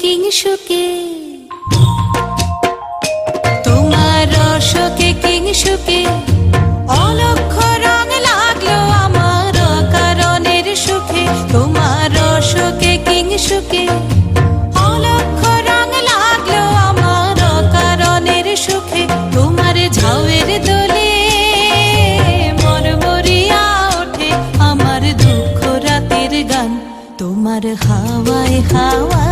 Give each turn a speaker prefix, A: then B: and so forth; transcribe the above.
A: কিংসুকে তোমার রসকে কিংসুকে অলক্ষ রং লাগল আমার কারণের সুখে। তোমার রসকে কিংসুকে অলক্ষ রং লাগল আমার কারণের সুখে। তোমার ঝাউয়ের দোলে মরমরিয়া ওঠে। আমার দুঃখ রাতের গান তোমার হাওয়ায় হাওয়ায়